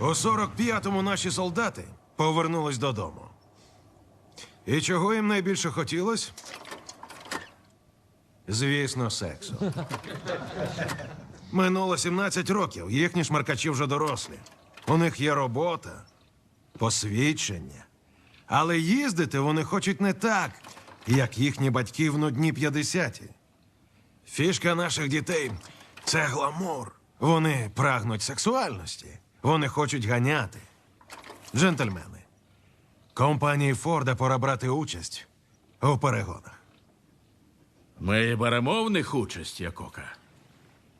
У 45-му наші солдати повернулись додому. І чого їм найбільше хотілось? Звісно, сексу. Минуло 17 років, їхні шмаркачі вже дорослі. У них є робота, посвідчення. Але їздити вони хочуть не так, як їхні батьки в нудні 50-ті. Фішка наших дітей це гламур. Вони прагнуть сексуальності. Вони хочуть ганяти. Джентльмени, компанії Форда пора брати участь у перегонах. Ми беремо в них участь, Якока.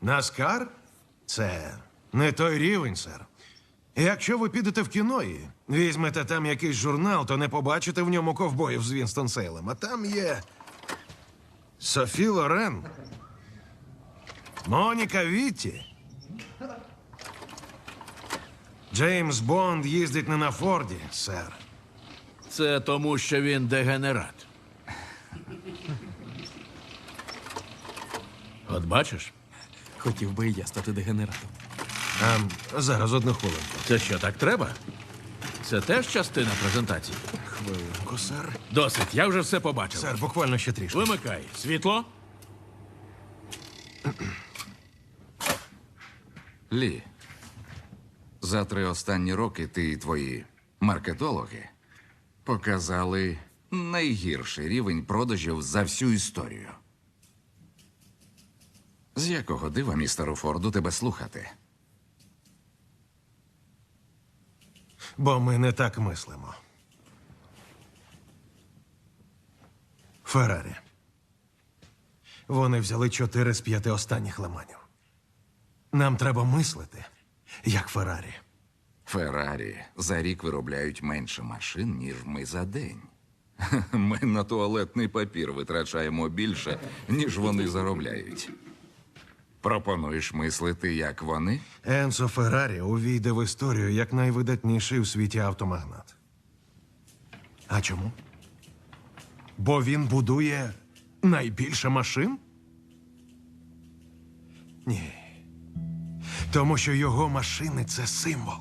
Наскар це не той рівень, сер. Якщо ви підете в кіно і візьмете там якийсь журнал, то не побачите в ньому ковбоїв з Вінстон Сейлем. А там є Софі Лорен, Моніка Вітті. Джеймс Бонд їздить не на Форді, сер. Це тому, що він дегенерат. От бачиш, Хотів би і я стати дегенератом. А, зараз одну хвилинку. це що так треба? Це теж частина презентації. Хвилинку, сер. Досить, я вже все побачив. Сер, буквально ще трішки. Вимикай світло. Лі, за три останні роки ти і твої маркетологи показали найгірший рівень продажів за всю історію. З якого дива містеру Форду тебе слухати? Бо ми не так мислимо. Феррарі. Вони взяли чотири з п'яти останніх лиманів. Нам треба мислити, як Феррарі. Феррарі за рік виробляють менше машин, ніж ми за день. Ми на туалетний папір витрачаємо більше, ніж вони заробляють. Пропонуєш мислити, як вони? Енсо Феррарі увійде в історію як найвидатніший у світі автомагнат. А чому? Бо він будує найбільше машин? Ні. Тому що його машини це символ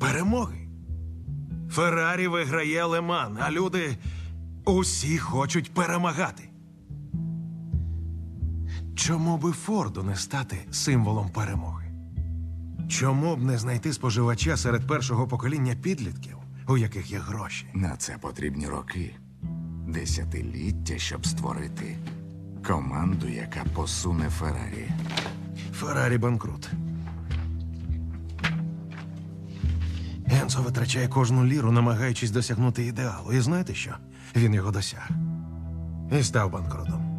перемоги. Феррарі виграє Леман, а люди усі хочуть перемагати. Чому би Форду не стати символом перемоги? Чому б не знайти споживача серед першого покоління підлітків, у яких є гроші? На це потрібні роки, десятиліття, щоб створити команду, яка посуне Феррарі. Феррарі банкрут. Енцо витрачає кожну ліру, намагаючись досягнути ідеалу. І знаєте що? Він його досяг. І став банкрутом.